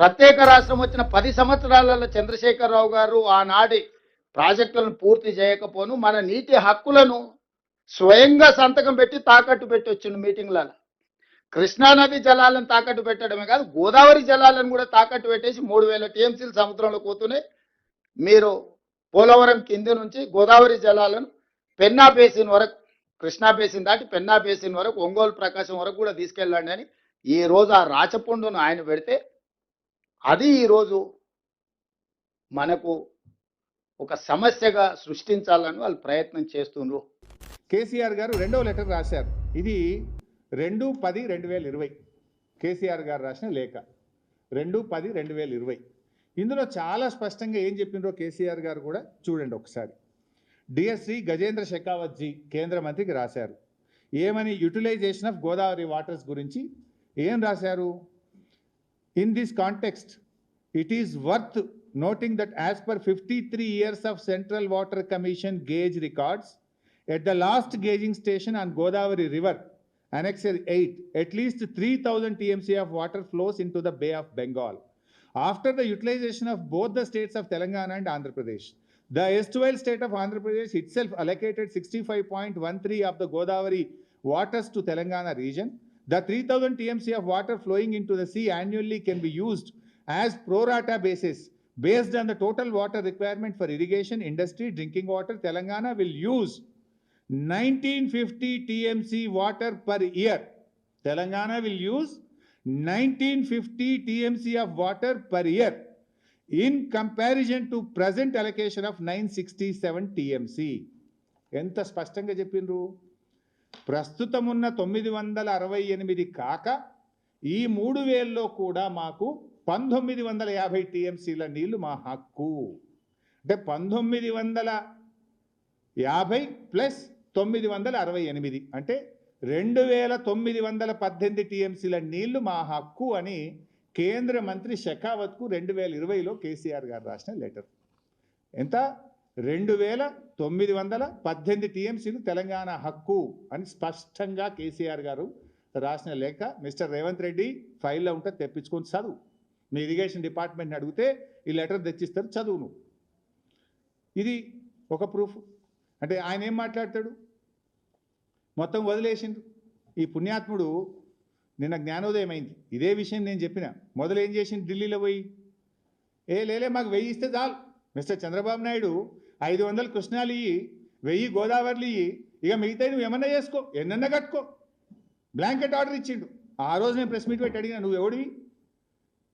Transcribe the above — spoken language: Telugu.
ప్రత్యేక రాష్ట్రం వచ్చిన పది సంవత్సరాలలో చంద్రశేఖరరావు గారు ఆనాటి ప్రాజెక్టులను పూర్తి చేయకపోను మన నీటి హక్కులను స్వయంగా సంతకం పెట్టి తాకట్టు పెట్టి వచ్చిండు మీటింగ్లలో. కృష్ణానది జలాలను తాకట్టు పెట్టడమే కాదు గోదావరి జలాలను కూడా తాకట్టు పెట్టేసి మూడు వేల టీఎంసీలు సముద్రంలో పోతూనే మీరు పోలవరం కింది నుంచి గోదావరి జలాలను పెన్నా బేసిన్ వరకు కృష్ణా బేసిన్ దాటి పెన్నా బేసిన్ వరకు ఒంగోలు ప్రకాశం వరకు కూడా తీసుకెళ్ళండి అని ఈ రోజు ఆ రాచపుండును ఆయన పెడితే అది ఈరోజు మనకు ఒక సమస్యగా సృష్టించాలని వాళ్ళు ప్రయత్నం చేస్తుండ్రు. కేసీఆర్ గారు రెండవ లెటర్ రాశారు. ఇది రెండు పది రెండు వేల ఇరవై. కేసీఆర్ గారు రాసిన లేఖ. రెండు పది రెండు వేల ఇరవై. ఇందులో చాలా స్పష్టంగా ఏం చెప్పినరో కేసీఆర్ గారు కూడా చూడండి ఒకసారి. డిఎస్సీ గజేంద్ర షెకావత్ జీ కేంద్ర మంత్రికి రాశారు. ఏమని యూటిలైజేషన్ ఆఫ్ గోదావరి వాటర్స్ గురించి ఏం రాశారు? In this context, it is worth noting that as per 53 years of Central Water Commission gauge records, at the last gauging station on Godavari River, Annex 8, at least 3000 TMC of water flows into the Bay of Bengal. After the utilization of both the states of Telangana and Andhra Pradesh, the erstwhile state of Andhra Pradesh itself allocated 65.13 of the Godavari waters to Telangana region The 3000 TMC of water flowing into the sea annually can be used as pro rata basis based on the total water requirement for irrigation, industry, drinking water. Telangana will use 1950 TMC water per year. Telangana will use 1950 TMC of water per year in comparison to present allocation of 967 TMC. ఎంత స్పష్టంగా చెప్పిండ్రు ప్రస్తుతం ఉన్న తొమ్మిది వందల అరవై ఎనిమిది కాక ఈ మూడు వేల్లో కూడా మాకు పంతొమ్మిది వందల యాభై టీఎంసీల నీళ్ళు మా హక్కు. అంటే పంతొమ్మిది వందల యాభై ప్లస్ తొమ్మిది వందల అరవై ఎనిమిది. అంటే రెండు వేల తొమ్మిది వందల పద్దెనిమిది టీఎంసీల నీళ్ళు మా హక్కు అని కేంద్ర మంత్రి షెకావత్కు రెండు వేల ఇరవైలో కేసీఆర్ గారు రాసిన లెటర్. ఎంత? రెండు వేల తొమ్మిది వందల పద్దెనిమిది టీఎంసీలు తెలంగాణ హక్కు అని స్పష్టంగా కేసీఆర్ గారు రాసిన లేఖ మిస్టర్ రేవంత్ రెడ్డి ఫైల్లో ఉంటే తెప్పించుకొని చదువు. మీ ఇరిగేషన్ డిపార్ట్మెంట్ని అడిగితే ఈ లెటర్ తెచ్చిస్తారు చదువును. ఇది ఒక ప్రూఫ్. అంటే ఆయన ఏం మాట్లాడతాడు? మొత్తం వదిలేసిండు ఈ పుణ్యాత్ముడు నిన్న జ్ఞానోదయం అయింది ఇదే విషయం నేను చెప్పిన. మొదలు ఏం చేసిండు? ఢిల్లీలో పోయి ఏ లేలే మాకు వెయ్యి ఇస్తే చాలు. మిస్టర్ చంద్రబాబు నాయుడు ఐదు వందలు కృష్ణాలు ఇయ్యి వెయ్యి గోదావరిలు ఇయ్యి ఇక మిగతా నువ్వు ఏమన్నా చేసుకో ఎన్నన్నా కట్టుకో. బ్లాంకెట్ ఆర్డర్ ఇచ్చిండు. ఆ రోజు నేను ప్రెస్ మీట్ పెట్టి అడిగిన నువ్వు ఎవడివి?